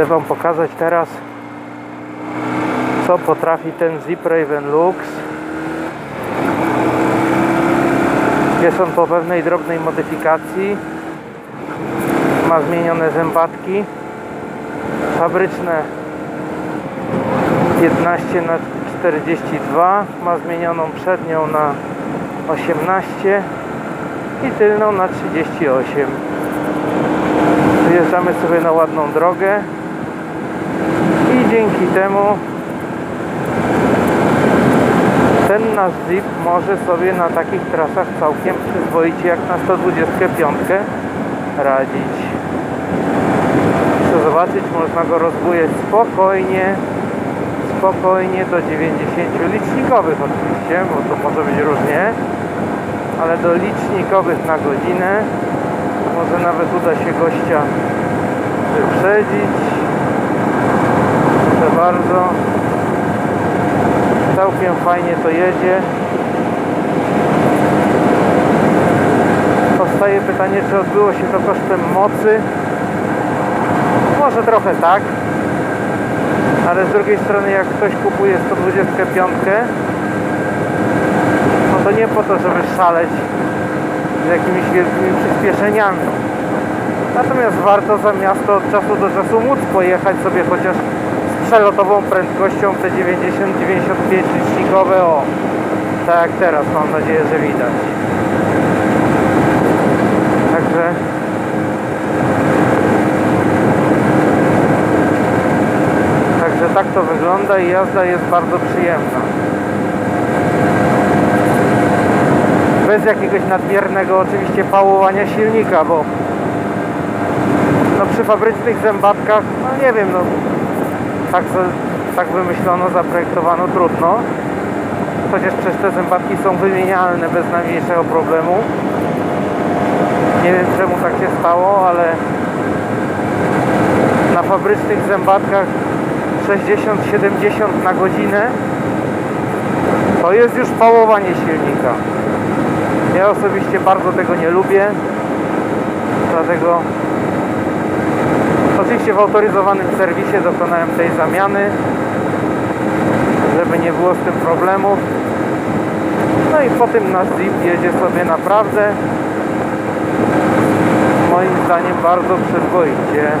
Chcę Wam pokazać teraz, co potrafi ten Zip Raven Lux. Jest on po pewnej drobnej modyfikacji. Ma zmienione zębatki. Fabryczne 15 na 42 ma zmienioną przednią na 18 i tylną na 38 wyjeżdżamy sobie na ładną drogę i dzięki temu ten nasz Jeep może sobie na takich trasach całkiem przyzwoicie jak na 125 radzić. Chcę zobaczyć, można go rozbujać spokojnie spokojnie do 90 licznikowych oczywiście, bo to może być różnie ale do licznikowych na godzinę. Może nawet uda się gościa wyprzedzić proszę bardzo. Całkiem fajnie to jedzie. Powstaje pytanie czy odbyło się to kosztem mocy. Może trochę tak ale z drugiej strony jak ktoś kupuje 125 no to nie po to, żeby szaleć z jakimiś wielkimi przyspieszeniami. Natomiast warto za miasto od czasu do czasu móc pojechać sobie chociaż przelotową prędkością te 90-95 licznikowe, o, tak jak teraz mam nadzieję, że widać. Także Także tak to wygląda i jazda jest bardzo przyjemna. Bez jakiegoś nadmiernego oczywiście pałowania silnika, bo no przy fabrycznych zębatkach, no nie wiem, no tak, tak wymyślono, zaprojektowano trudno. Chociaż przecież te zębatki są wymienialne bez najmniejszego problemu. Nie wiem czemu tak się stało, ale na fabrycznych zębatkach 60-70 na godzinę to jest już pałowanie silnika. Ja osobiście bardzo tego nie lubię, dlatego oczywiście w autoryzowanym serwisie dokonałem tej zamiany, żeby nie było z tym problemów. No i po tym nasz Jeep jedzie sobie naprawdę moim zdaniem bardzo przyzwoicie.